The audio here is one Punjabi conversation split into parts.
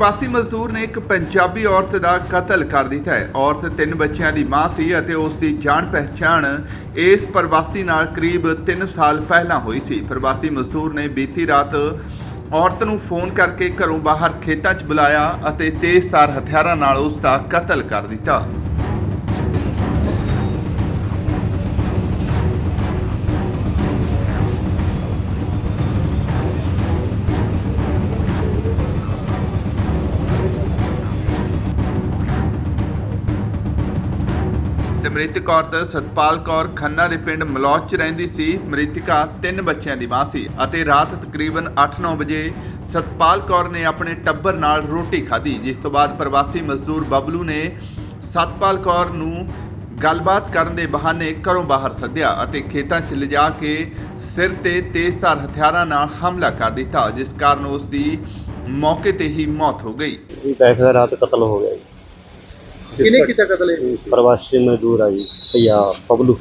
ਪ੍ਰਵਾਸੀ ਮਜ਼ਦੂਰ ਨੇ ਇੱਕ ਪੰਜਾਬੀ ਔਰਤ ਦਾ ਕਤਲ ਕਰ ਦਿੱਤਾ ਹੈ। ਔਰਤ ਤਿੰਨ ਬੱਚਿਆਂ ਦੀ ਮਾਂ ਸੀ ਅਤੇ ਉਸ ਦੀ ਜਾਣ ਪਹਿਚਾਣ ਇਸ ਪ੍ਰਵਾਸੀ ਨਾਲ ਕਰੀਬ 3 ਸਾਲ ਪਹਿਲਾਂ ਹੋਈ ਸੀ। ਪ੍ਰਵਾਸੀ ਮਜ਼ਦੂਰ ਨੇ ਬੀਤੀ ਰਾਤ ਔਰਤ ਨੂੰ ਫੋਨ ਕਰਕੇ ਘਰੋਂ ਬਾਹਰ ਖੇਤਾਂ 'ਚ ਬੁਲਾਇਆ ਅਤੇ ਤੇਜ਼ ਸਾਰ ਹਥਿਆਰਾਂ ਨਾਲ ਉਸ ਦਾ ਕਤਲ ਕਰ ਦਿੱਤਾ। ਮ੍ਰਿਤਕ ਔਰਤ ਸਤਪਾਲ ਕੌਰ ਖੰਨਾ ਦੇ ਪਿੰਡ ਮਲੌਚ 'ਚ ਰਹਿੰਦੀ ਸੀ। ਮ੍ਰਿਤਕਾ ਤਿੰਨ ਬੱਚਿਆਂ ਦੀ ਮਾਂ ਸੀ ਅਤੇ ਰਾਤ ਤਕਰੀਬਨ 8-9 ਵਜੇ ਸਤਪਾਲ ਕੌਰ ਨੇ ਆਪਣੇ ਟੱਬਰ ਨਾਲ ਰੋਟੀ ਖਾਧੀ, ਜਿਸ ਤੋਂ ਬਾਅਦ ਪ੍ਰਵਾਸੀ ਮਜ਼ਦੂਰ ਬਬਲੂ ਨੇ ਸਤਪਾਲ ਕੌਰ ਨੂੰ ਗੱਲਬਾਤ ਕਰਨ ਦੇ ਬਹਾਨੇ ਘਰੋਂ ਬਾਹਰ ਸੱਦਿਆ ਅਤੇ ਖੇਤਾਂ 'ਚ ਲਿਜਾ ਕੇ ਸਿਰ ਤੇ ਤੇਜ਼ਧਾਰ ਹਥਿਆਰਾਂ ਨਾਲ ਹਮਲਾ ਕਰ ਦਿੱਤਾ, ਜਿਸ ਕਾਰਨ ਉਸ ਦੀ ਮੌਕੇ ਤੇ ਹੀ ਮੌਤ ਹੋ ਗਈ। ਜੀ ਬੈਠ ਦਾ ਰਾਤ ਕਤਲ ਹੋ ਗਿਆ ਜੀ। ਕਿਹਨੇ ਕੀਤਾ ਕਤਲ ਇਹ? ਪ੍ਰਵਾਸੀ ਮਜ਼ਦੂਰ ਆ ਜੀ ਭਈਆ ਪਬਲੂ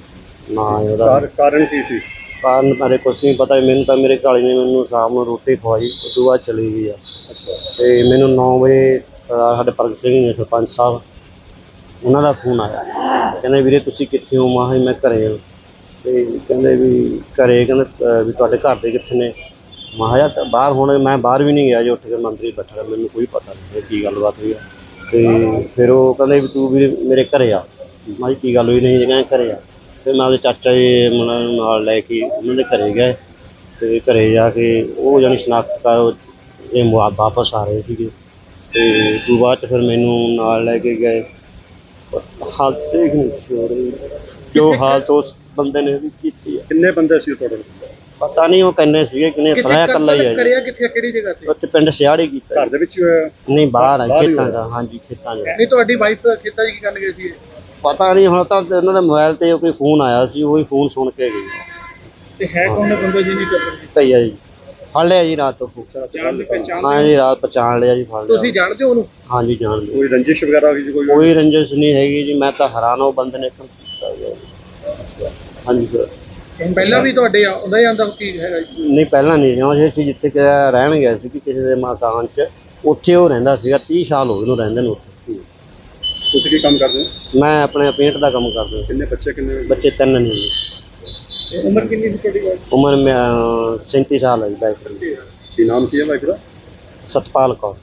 ਨਾ ਉਹਦਾ। ਕਾਰ- ਕਾਰਨ ਕੀ ਸੀ? ਕਾਰਨ ਬਾਰੇ ਕੁਛ ਨਹੀਂ ਪਤਾ ਮੈਨੂੰ ਤਾਂ ਮੇਰੇ ਘਾਲੀ ਨੇ ਮੈਨੂੰ ਸ਼ਾਮ ਨੂੰ ਰੋਟੀ ਖਵਾਈ ਉਸ ਤੋਂ ਬਾਅਦ ਚਲੀ ਗਈ ਆ। ਤੇ ਮੈਨੂੰ 9 ਵਜੇ ਸਰਦਾਰ ਸਾਡੇ ਪ੍ਰਗਟ ਸਿੰਘ ਨੇ ਸਰਪੰਚ ਸਾਹਿਬ ਉਹਨਾਂ ਦਾ ਫੋਨ ਆਇਆ। ਕਹਿੰਦੇ ਵੀਰੇ ਤੁਸੀਂ ਕਿੱਥੇ ਹੋ? ਮਾਂ ਮੈਂ ਘਰੇ ਹਾਂ ਤੇ ਕਹਿੰਦੇ ਵੀ ਘਰੇ ਕਹਿੰਦੇ ਅਹ ਵੀ ਤੁਹਾਡੇ ਘਰ ਦੇ ਕਿੱਥੇ ਨੇ? ਮਾਂ ਯਾਰ ਤਾਂ ਬਾਹਰ ਹੁਣ ਮੈਂ ਬਾਹਰ ਵੀ ਨਹੀਂ ਗਿਆ ਜੀ ਉੱਠ ਕੇ ਮੰਤਰੀ ਬੈਠਾ ਰਿਹਾ, ਮੈਨੂੰ ਕੋਈ ਪਤਾ ਨਹੀਂ ਕੀ ਗੱਲਬਾਤ ਹੋਈ ਆ। ਤੇ ਫਿਰ ਉਹ ਕਹਿੰਦੇ ਵੀ ਤੂੰ ਵੀ ਮੇਰੇ ਘਰੇ ਆ। ਮੈਂ ਕਿਹਾ ਕੀ ਗੱਲ ਹੋਈ? ਨਹੀਂ ਜੀ ਕਹਿੰਦੇ ਘਰੇ ਆ। ਫਿਰ ਮੈਂ ਉਹਦੇ ਚਾਚਾ ਜੀ ਉਹਨਾਂ ਨੂੰ ਨਾਲ ਲੈ ਕੇ ਉਹਨਾਂ ਦੇ ਘਰੇ ਗਏ। ਤੇ ਘਰੇ ਜਾ ਕੇ ਉਹ ਜਾਨੀ ਸ਼ਨਾਖਤ ਕਰ ਇਹ ਮੁਆ- ਵਾਪਸ ਆ ਰਹੇ ਸੀਗੇ। ਤੇ ਤੋਂ ਬਾਅਦ 'ਚ ਫਿਰ ਮੈਨੂੰ ਨਾਲ ਲੈ ਕੇ ਗਏ। ਹਾਲਤ ਦੇਖ ਨਹੀਂ ਸੀ ਹੋ ਰਹੀ। ਜੋ ਹਾਲਤ ਉਸ ਬੰਦੇ ਨੇ ਵੀ ਕੀਤੀ ਆ। ਕਿੰਨੇ ਬੰਦੇ ਸੀ ਤੁਹਾਡੇ ਪਤਾ ਨਹੀਂ ਉਹ ਕਿੰਨੇ ਸੀਗੇ ਕਿੰਨੇ ਫੜਿਆ ਇਕੱਲਾ ਹੀ ਆ ਜੀ। ਕਰਿਆ ਕਿੱਥੇ ਕਿਹੜੀ ਜਗ੍ਹਾ ਤੇ? ਉੱਥੇ ਪਿੰਡ ਸਿਆੜੀ ਕੀਤਾ ਘਰ ਦੇ ਵਿੱਚ ਹੀ ਹੋਇਆ ਨਹੀਂ ਬਾਹਰ ਆ ਬਾਹਰ ਹੀ ਖੇਤਾਂ ਹੋਇਆ। ਦਾ ਹਾਂਜੀ ਖੇਤਾਂ 'ਚ ਨਹੀਂ ਤੁਹਾਡੀ ਵਾਈਫ ਖੇਤਾਂ 'ਚ ਕੀ ਕਰਨ ਗਏ ਸੀ ਪਤਾ ਨਹੀਂ ਹੁਣ ਤਾਂ ਇਹਨਾਂ ਦੇ ਮੋਬਾਈਲ ਤੇ ਕੋਈ ਫੋਨ ਆਇਆ ਸੀ ਉਹੀ ਫੋਨ ਸੁਣ ਕੇ ਗਈ ਤੇ ਹੈ ਕੌਣ ਬੰਦਾ ਜੀ ਨਹੀਂ ਕਰ ਭਈਆ ਜੀ ਫੜ ਲਿਆ ਜੀ ਰਾਤ ਨੂੰ। ਜਾਣ ਦੀ ਪਹਿਚਾਣ ਹਾਂ ਜੀ ਰਾਤ ਪਛਾਣ ਲਿਆ ਜੀ ਫੜ ਲਿਆ। ਤੁਸੀਂ ਜਾਣਦੇ ਹੋ ਉਹਨੂੰ? ਹਾਂਜੀ ਜਾਣ ਲਿਆ ਕੋਈ ਰੰਜਿਸ਼ ਵਗੈਰਾ ਹੋਈ ਕੋਈ? ਕੋਈ ਰੰਜਿਸ਼ ਨਹੀਂ ਹੈਗੀ ਜੀ ਮੈਂ ਤਾਂ ਹੈਰਾਨ ਉਹ ਬੰਦੇ ਨੇ ਕੰਮ ਕੀਤਾ ਜੀ। ਹਾਂਜੀ ਸਰ ਪਹਿਲਾਂ ਵੀ ਤੁਹਾਡੇ ਆਉਂਦਾ ਆਉਂਦਾ ਕੀ ਹੈਗਾ ਜੀ? ਨਹੀਂ ਪਹਿਲਾਂ ਨਹੀਂ ਜਿਉਂ ਅਸੀਂ ਜਿੱਥੇ ਕਿ ਰਹਿਣ ਗਏ ਸੀ ਕਿ ਕਿਸੇ ਦੇ ਮਕਾਨ 'ਚ ਉੱਥੇ ਉਹ ਰਹਿੰਦਾ ਸੀਗਾ 30 ਸਾਲ ਹੋ ਗਏ ਉਹਨੂੰ ਰਹਿੰਦੇ ਨੂੰ ਉੱਥੇ। ਤੁਸੀਂ ਕੀ ਕੰਮ ਕਰਦੇ ਹੋ? ਮੈਂ ਆਪਣੇ ਪੇਂਟ ਦਾ ਕੰਮ ਕਰਦਾ। ਕਿੰਨੇ ਬੱਚੇ ਕਿੰਨੇ ਬੱਚੇ? ਤਿੰਨ ਨੇ ਜੀ। ਉਮਰ ਕਿੰਨੀ ਸੀ ਤੁਹਾਡੀ wife ਉਮਰ ਮੈਂ 37 ਸਾਲ ਹੈ ਜੀ ਬਾਈਕ ਦੀ। ਕੀ ਨਾਮ ਕੀ ਹੈ ਦਾ? ਸਤਪਾਲ ਕੌਰ।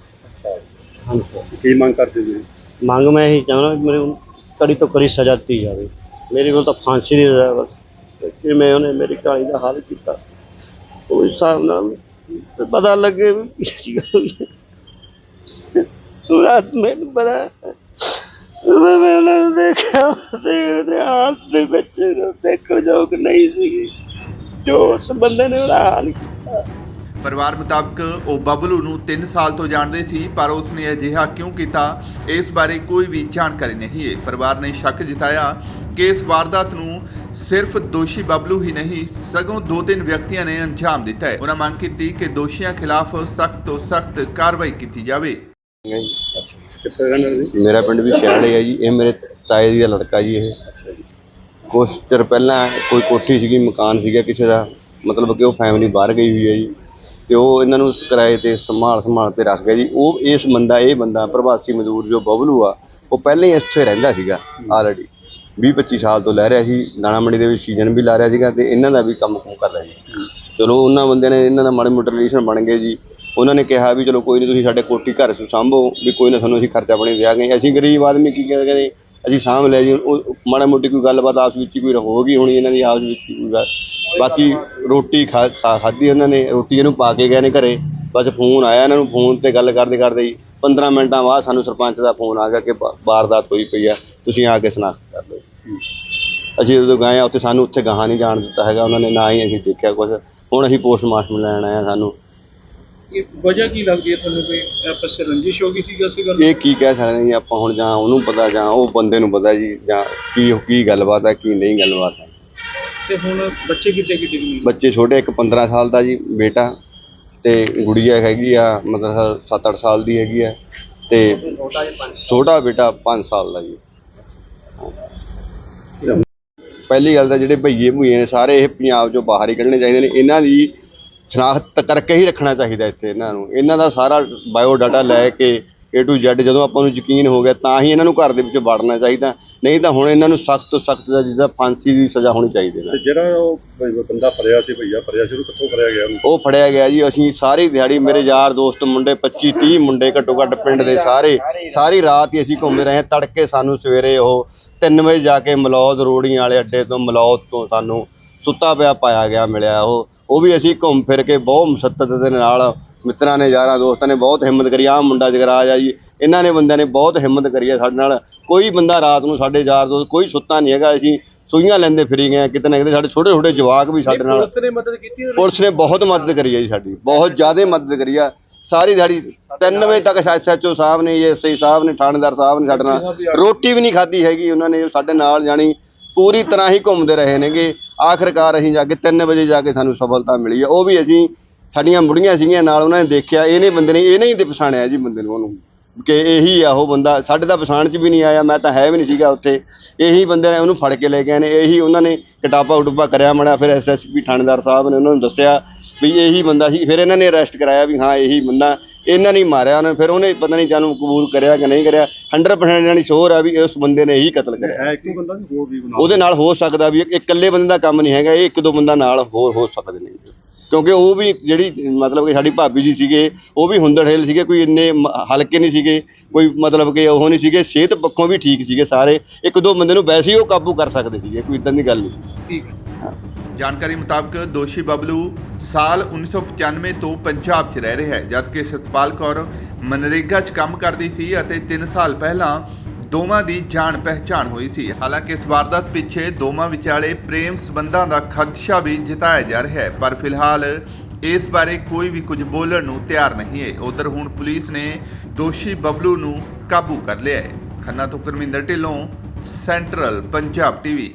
ਹਾਂਜੀ। ਕੀ ਮੰਗ ਕਰਦੇ ਜੀ? ਮੰਗ ਮੈਂ ਇਹੀ ਚਾਹੁੰਦਾ ਵੀ ਮੇਰੇ ਕੜੀ ਤੋਂ ਕੜੀ ਸਜ਼ਾ ਦਿੱਤੀ ਜਾਵੇ। ਮੇਰੇ ਕੋਲ ਤਾਂ ਫਾਂਸੀ ਦੀ ਸਜ਼ਾ ਬਸ। ਕਿਵੇਂ ਉਹਨੇ ਮੇਰੀ ਕਾਲੀ ਦਾ ਹਾਲ ਕੀਤਾ। ਉਹ ਹਿਸਾਬ ਨਾਲ ਪਤਾ ਲੱਗੇ ਵੀ ਕੀ ਗੱਲ ਹੋਈ। ਹੈ। ਮੈਨੂੰ ਪਤਾ ਮੈਂ ਉਹਨਾਂ ਦੇਖਿਆ ਤੇ ਉਹਦੇ ਹਾਲਤ ਦੇ ਵਿੱਚ ਦੇਖਣ ਯੋਗ ਨਹੀਂ ਸੀਗੀ ਜੋ ਉਸ ਬੰਦੇ ਨੇ ਉਹਦਾ ਹਾਲ ਕੀਤਾ। ਪਰਿਵਾਰ ਮੁਤਾਬਕ ਉਹ ਬਬਲੂ ਨੂੰ 3 ਸਾਲ ਤੋਂ ਜਾਣਦੇ ਸੀ, ਪਰ ਉਸ ਨੇ ਅਜਿਹਾ ਕਿਉਂ ਕੀਤਾ, ਇਸ ਬਾਰੇ ਕੋਈ ਵੀ ਜਾਣਕਾਰੀ ਨਹੀਂ ਹੈ। ਪਰਿਵਾਰ ਨੇ ਸ਼ੱਕ ਜਤਾਇਆ ਕਿ ਇਸ ਵਾਰਦਾਤ ਨੂੰ ਸਿਰਫ ਦੋਸ਼ੀ ਬਬਲੂ ਹੀ ਨਹੀਂ, ਸਗੋਂ ਦੋ ਤਿੰਨ ਵਿਅਕਤੀਆਂ ਨੇ ਅੰਜਾਮ ਦਿੱਤਾ ਹੈ। ਉਹਨਾਂ ਮੰਗ ਕੀਤੀ ਕਿ ਦੋਸ਼ੀਆਂ ਖਿਲਾਫ ਸਖਤ ਤੋਂ ਸਖਤ ਕਾਰਵਾਈ ਕੀਤੀ ਜਾਵੇ। ਮੇਰਾ ਪਿੰਡ ਵੀ ਸਿਆੜੇ ਹੈ ਜੀ। ਇਹ ਮੇਰੇ ਤਾਏ ਜੀ ਦਾ ਲੜਕਾ ਜੀ ਇਹ। ਕੁਛ ਚਿਰ ਪਹਿਲਾਂ ਕੋਈ ਕੋਠੀ ਸੀਗੀ, ਮਕਾਨ ਸੀਗਾ ਕਿਸੇ ਦਾ। ਮਤਲਬ ਕਿ ਉਹ ਫੈਮਿਲੀ ਬਾਹਰ ਗਈ ਹੋਈ ਹੈ ਜੀ। ਤੇ ਉਹ ਇਹਨਾਂ ਨੂੰ ਕਿਰਾਏ ਤੇ ਸੰਭਾਲ ਸੰਭਾਲ ਤੇ ਰੱਖ ਗਿਆ ਜੀ। ਉਹ ਇਸ ਬੰਦਾ, ਇਹ ਬੰਦਾ ਪ੍ਰਵਾਸੀ ਮਜ਼ਦੂਰ ਜੋ ਬਬਲੂ ਆ, ਉਹ ਪਹਿਲਾਂ ਹੀ ਇੱਥੇ ਰਹਿੰਦਾ ਸੀਗਾ ਆਲਰੇਡੀ 20 25 ਸਾਲ ਤੋਂ ਲੈ ਰਿਹਾ ਸੀ, ਦਾਣਾ ਮੰਡੀ ਦੇ ਵਿੱਚ ਸੀਜ਼ਨ ਵੀ ਲਾ ਰਿਹਾ ਸੀਗਾ ਤੇ ਇਹਨਾਂ ਦਾ ਵੀ ਕੰਮ ਕੁਮ ਕਰ ਰਿਹਾ ਸੀ ਚਲੋ ਉਹਨਾਂ ਬੰਦਿਆਂ ਨੇ, ਇਹਨਾਂ ਦਾ ਮਾੜੇ ਮੋਟੇ ਰਿਲੇਸ਼ਨ ਬਣ ਗਏ ਜੀ। ਉਹਨਾਂ ਨੇ ਕਿਹਾ ਵੀ ਚਲੋ ਕੋਈ ਨਹੀਂ ਤੁਸੀਂ ਸਾਡੇ ਕੋਟੀ ਘਰ ਸੰਭੋ, ਵੀ ਕੋਈ ਨਾ ਸਾਨੂੰ ਅਸੀਂ ਖਰਚਾ ਪਾਣੀ ਦਿਆ ਗਏ ਅਸੀਂ ਗਰੀਬ ਆਦਮੀ ਕੀ ਕਹਿੰਦੇ ਕਹਿੰਦੇ ਅਸੀਂ ਸਾਂਭ ਲਿਆ ਜੀ, ਉਹ ਮਾੜਾ ਮੋਟੀ ਕੋਈ ਗੱਲਬਾਤ ਆਪਸ ਵਿੱਚ ਹੀ ਕੋਈ ਹੋ ਗਈ ਹੋਣੀ, ਇਹਨਾਂ ਦੀ ਆਪਸ ਵਿੱਚ ਕੋਈ ਗੱਲ। ਬਾਕੀ ਰੋਟੀ ਖਾ ਖਾ- ਖਾਧੀ ਉਹਨਾਂ ਨੇ, ਰੋਟੀ ਇਹਨੂੰ ਪਾ ਕੇ ਗਏ ਨੇ ਘਰੇ। ਬਸ ਫੋਨ ਆਇਆ ਇਹਨਾਂ ਨੂੰ, ਫੋਨ ਤੇ ਗੱਲ ਕਰਦੇ ਕਰਦੇ 15 ਮਿੰਟਾਂ ਬਾਅਦ ਸਾਨੂੰ ਸਰਪੰਚ ਦਾ ਫੋਨ ਆ ਗਿਆ ਕਿ ਵਾ- ਵਾਰਦਾਤ ਹੋਈ ਪਈ ਆ ਤੁਸੀਂ ਆ ਕੇ ਸ਼ਨਾਖਤ ਕਰ ਲਓ। ਅਸੀਂ ਜਦੋਂ ਗਏ ਆ ਉੱਥੇ ਸਾਨੂੰ ਉੱਥੇ ਗਾਹਾਂ ਨਹੀਂ ਜਾਣ ਦਿੱਤਾ ਹੈਗਾ ਉਹਨਾਂ ਨੇ ਨਾ ਹੀ ਅਸੀਂ ਦੇਖਿਆ ਕੁਝ ਹੁਣ ਅਸੀਂ ਪੋਸਟਮਾਰਟਮ ਲੈਣ ਆਏ ਆ ਸਾਨੂੰ। ਇਹ ਵਜ੍ਹਾ ਕੀ ਲੱਗਦੀ ਹੈ ਤੁਹਾਨੂੰ ਕੋਈ? ਆਪਸ ਵਿੱਚ ਰੰਜਿਸ਼ ਹੋ ਗਈ ਸੀ ਜਾਂ ਸੀ ਗੱਲ ਇਹ ਕੀ ਕਹਿ ਸਕਦੇ ਜੀ ਆਪਾਂ ਹੁਣ ਜਾਂ ਉਹਨੂੰ ਪਤਾ ਜਾਂ ਉਹ ਬੰਦੇ ਨੂੰ ਪਤਾ ਜੀ ਜਾਂ ਕੀ ਕੀ ਗੱਲਬਾਤ ਹੈ ਕੀ ਨਹੀਂ ਗੱਲਬਾਤ ਹੈ ਤੇ ਹੁਣ ਬੱਚੇ ਕਿਤੇ ਕਿਤੇ ਨਹੀਂ ਬੱਚੇ ਛੋਟੇ ਇੱਕ 15 ਸਾਲ ਦਾ ਜੀ ਬੇਟਾ। ਤੇ ਗੁੜੀਆ ਹੈਗੀ ਆ, ਮਤਲਬ 7-8 ਸਾਲ ਦੀ ਹੈਗੀ ਆ ਤੇ ਛੋਟਾ ਬੇਟਾ 5 ਸਾਲ ਦਾ ਜੀ। ਪਹਿਲੀ ਗੱਲ ਤਾਂ ਜਿਹੜੇ ਭਈਏ ਭੂਈਏ ਨੇ ਸਾਰੇ ਇਹ ਪੰਜਾਬ ਚੋਂ ਬਾਹਰ ਹੀ ਕੱਢਣੇ ਚਾਹੀਦੇ ਨੇ। ਇਹਨਾਂ ਦੀ ਸ਼ਨਾਖਤ ਕਰਕੇ ਹੀ ਰੱਖਣਾ ਚਾਹੀਦਾ ਇੱਥੇ ਇਹਨਾਂ ਨੂੰ। ਇਹਨਾਂ ਦਾ ਸਾਰਾ ਬਾਇਓ ਡਾਟਾ ਲੈ ਕੇ A to Z ਜਦੋਂ ਆਪਾਂ ਨੂੰ ਯਕੀਨ ਹੋ ਗਿਆ ਤਾਂ ਹੀ ਇਹਨਾਂ ਨੂੰ ਘਰ ਦੇ ਵਿੱਚ ਵੜਨਾ ਚਾਹੀਦਾ। ਨਹੀਂ ਤਾਂ ਹੁਣ ਇਹਨਾਂ ਨੂੰ ਸਖਤ ਤੋਂ ਸਖਤ ਦਾ ਜਿੱਦਾਂ ਫਾਂਸੀ ਦੀ ਸਜ਼ਾ ਹੋਣੀ ਚਾਹੀਦੀ ਹੈ। ਤੇ ਜਿਹੜਾ ਉਹ ਬ- ਬੰਦਾ ਫੜਿਆ ਸੀ ਭਈਆ ਫੜਿਆ ਸੀ ਉਹਨੂੰ ਕਿੱਥੋਂ ਫੜਿਆ ਗਿਆ ਉਹਨੂੰ? ਉਹ ਫੜਿਆ ਗਿਆ ਜੀ ਅਸੀਂ ਸਾਰੀ ਦਿਹਾੜੀ ਮੇਰੇ ਯਾਰ ਦੋਸਤ ਮੁੰਡੇ 25 30 ਮੁੰਡੇ ਘੱਟੋ ਘੱਟ ਪਿੰਡ ਦੇ ਸਾਰੇ ਸਾਰੀ ਰਾਤ ਹੀ ਅਸੀਂ ਘੁੰਮਦੇ ਰਹੇ ਤੜਕੇ ਸਾਨੂੰ ਸਵੇਰੇ ਉਹ 3 ਵਜੇ ਜਾ ਕੇ ਮਲੌਦ ਰੋੜੀਆਂ ਵਾਲੇ ਅੱਡੇ ਤੋਂ ਮਲੌਦ ਤੋਂ ਸਾਨੂੰ ਸੁੱਤਾ ਪਿਆ ਪਾਇਆ ਗਿਆ ਮਿਲਿਆ ਉਹ। ਉਹ ਵੀ ਅਸੀਂ ਘੁੰਮ ਫਿਰ ਕੇ ਬਹੁਤ ਮੁਸ਼ੱਦਤ ਦੇ ਨਾਲ ਮਿੱਤਰਾਂ ਨੇ ਯਾਰਾਂ ਦੋਸਤਾਂ ਨੇ ਬਹੁਤ ਹਿੰਮਤ ਕਰੀ। ਆਹ ਮੁੰਡਾ ਜਗਰਾਜ ਆ ਜੀ ਇਹਨਾਂ ਨੇ ਬੰਦਿਆਂ ਨੇ ਬਹੁਤ ਹਿੰਮਤ ਕਰੀ ਹੈ ਸਾਡੇ ਨਾਲ। ਕੋਈ ਬੰਦਾ ਰਾਤ ਨੂੰ ਸਾਡੇ ਯਾਰ ਦੋਸਤ ਕੋਈ ਸੁੱਤਾ ਨਹੀਂ ਹੈਗਾ ਅਸੀਂ ਸੂਈਆਂ ਲੈਂਦੇ ਫਿਰੀ ਗਏ ਹਾਂ, ਕਿਤੇ ਨਾ ਕਿਤੇ ਸਾਡੇ ਛੋਟੇ ਛੋਟੇ ਜਵਾਕ ਵੀ ਸਾਡੇ ਨਾਲ। ਪੁਲਿਸ ਨੇ ਮਦਦ ਕੀਤੀ ਉਹਦੀ? ਪੁਲਿਸ ਨੇ ਬਹੁਤ ਮਦਦ ਕਰੀ ਹੈ ਜੀ ਸਾਡੀ ਬਹੁਤ ਜ਼ਿਆਦਾ ਮਦਦ ਕਰੀ ਆ। ਸਾਰੀ ਦਿਹਾੜੀ 3 ਵਜੇ ਤੱਕ ਐਸਐਚਓ ਸਾਹਿਬ ਨੇ ਐਸਆਈ ਸਾਹਿਬ ਨੇ ਥਾਣੇਦਾਰ ਸਾਹਿਬ ਨੇ ਸਾਡੇ ਨਾਲ। ਰੋਟੀ ਵੀ ਨਹੀਂ ਖਾਧੀ ਹੈਗੀ ਉਹਨਾਂ ਨੇ ਸਾਡੇ ਨਾਲ ਜਾਣੀ ਪੂਰੀ ਤਰ੍ਹਾਂ ਹੀ ਘੁੰਮਦੇ ਰਹੇ ਨੇਗੇ। ਆਖਰਕਾਰ ਅਸੀਂ ਜਾ ਕੇ 3 ਵਜੇ ਜਾ ਕੇ ਸਾਨੂੰ ਸਫਲਤਾ ਮਿਲੀ ਹੈ। ਉਹ ਵੀ ਅਸੀਂ ਸਾਡੀਆਂ ਬੁੜੀਆਂ ਸੀਗੀਆਂ ਨਾਲ ਉਹਨਾਂ ਨੇ ਦੇਖਿਆ ਇਹਨੇ ਬੰਦੇ ਨੇ ਇਹਨੇ ਹੀ ਤੇ ਪਛਾਣਿਆ ਜੀ ਬੰਦੇ ਨੂੰ ਉਹਨੂੰ। ਕਿ ਇਹੀ ਆ ਉਹ ਬੰਦਾ ਸਾਡੇ ਤਾਂ ਪਛਾਣ 'ਚ ਵੀ ਨਹੀਂ ਆਇਆ ਮੈਂ ਤਾਂ ਹੈ ਵੀ ਨਹੀਂ ਸੀਗਾ ਉੱਥੇ। ਇਹੀ ਬੰਦੇ ਨੇ ਉਹਨੂੰ ਫੜ ਕੇ ਲੈ ਗਏ ਨੇ ਇਹੀ ਉਹਨਾਂ ਨੇ ਕਟਾਪਾ ਉਟੂਪਾ ਕਰਿਆ ਮੜਾ ਫਿਰ ਐਸਐਸਪੀ ਥਾਣੇਦਾਰ ਸਾਹਿਬ ਨੇ ਉਹਨਾਂ ਨੂੰ ਦੱਸਿਆ ਵੀ ਇਹੀ ਬੰਦਾ ਸੀ ਫਿਰ ਇਹਨਾਂ ਨੇ ਅਰੈਸਟ ਕਰਾਇਆ ਵੀ ਹਾਂ ਇਹੀ ਬੰਦਾ ਇਹਨਾਂ ਨੇ ਮਾਰਿਆ ਉਹਨਾਂ ਨੇ ਫਿਰ ਉਹਨੇ ਪਤਾ ਨਹੀਂ ਜਾਨੂੰ ਕਬੂਲ ਕਰਿਆ ਕਿ ਨਹੀਂ ਕਰਿਆ। 100% ਇਹਨਾਂ ਦੀ ਸ਼ੋਰ ਆ ਵੀ ਉਸ ਬੰਦੇ ਨੇ ਹੀ ਕਤਲ ਕਰਿਆ। ਹੈ ਇੱਕੋ ਬੰਦਾ ਸੀ ਹੋਰ ਵੀ ਬਣਾ ਉਹਦੇ ਨਾਲ ਹੋ ਸਕਦਾ ਵੀ ਇਹ ਇਕੱਲੇ ਬੰਦੇ ਦਾ ਕੰਮ ਨਹੀਂ ਹੈਗਾ ਇਹ ਇੱਕ ਦੋ ਬੰਦਾ ਨਾਲ ਹੋਰ ਹੋ ਸਕਦੇ ਨੇ। ਕਿਉਂਕਿ ਉਹ ਵੀ ਜਿਹੜੀ, ਮਤਲਬ ਕਿ ਸਾਡੀ ਭਾਬੀ ਜੀ ਸੀਗੇ, ਉਹ ਵੀ ਹੁੰਦੜਹੇਲ ਸੀਗੇ, ਕੋਈ ਇੰਨੇ ਮ- ਹਲਕੇ ਨਹੀਂ ਸੀਗੇ, ਕੋਈ ਮਤਲਬ ਕਿ ਉਹ ਨਹੀਂ ਸੀਗੇ, ਸਿਹਤ ਪੱਖੋਂ ਵੀ ਠੀਕ ਸੀਗੇ ਸਾਰੇ। ਇੱਕ ਦੋ ਬੰਦੇ ਨੂੰ ਵੈਸੇ ਹੀ ਉਹ ਕਾਬੂ ਕਰ ਸਕਦੇ ਸੀਗੇ, ਕੋਈ ਇਦਾਂ ਦੀ ਗੱਲ ਨਹੀਂ। ਸੀ ਠੀਕ ਹੈ। ਜਾਣਕਾਰੀ ਮੁਤਾਬਕ ਦੋਸ਼ੀ ਬਬਲੂ ਸਾਲ 1995 ਤੋਂ ਪੰਜਾਬ 'ਚ ਰਹਿ ਰਿਹਾ ਹੈ, ਜਦਕਿ ਸਤਪਾਲ ਕੌਰ ਮਨਰੇਗਾ 'ਚ ਕੰਮ ਕਰਦੀ ਸੀ ਅਤੇ 3 ਸਾਲ ਪਹਿਲਾਂ ਦੋਵਾਂ ਦੀ ਜਾਣ ਪਹਿਚਾਣ ਹੋਈ ਸੀ। ਹਾਲਾਂਕਿ ਇਸ ਵਾਰਦਾਤ ਪਿੱਛੇ ਦੋਵਾਂ ਵਿਚਾਲੇ ਪ੍ਰੇਮ ਸਬੰਧਾਂ ਦਾ ਖਦਸ਼ਾ ਵੀ ਜਤਾਇਆ ਜਾ ਰਿਹਾ ਹੈ। ਪਰ ਫਿਲਹਾਲ ਇਸ ਬਾਰੇ ਕੋਈ ਵੀ ਕੁਝ ਬੋਲਣ ਨੂੰ ਤਿਆਰ ਨਹੀਂ ਹੈ। ਉਧਰ ਹੁਣ ਪੁਲਿਸ ਨੇ ਦੋਸ਼ੀ ਬਬਲੂ ਨੂੰ ਕਾਬੂ ਕਰ ਲਿਆ ਹੈ। ਖੰਨਾ ਤੋਂ ਕਰਮਿੰਦਰ ਢਿੱਲੋਂ, ਸੈਂਟਰਲ ਪੰਜਾਬ ਟੀਵੀ।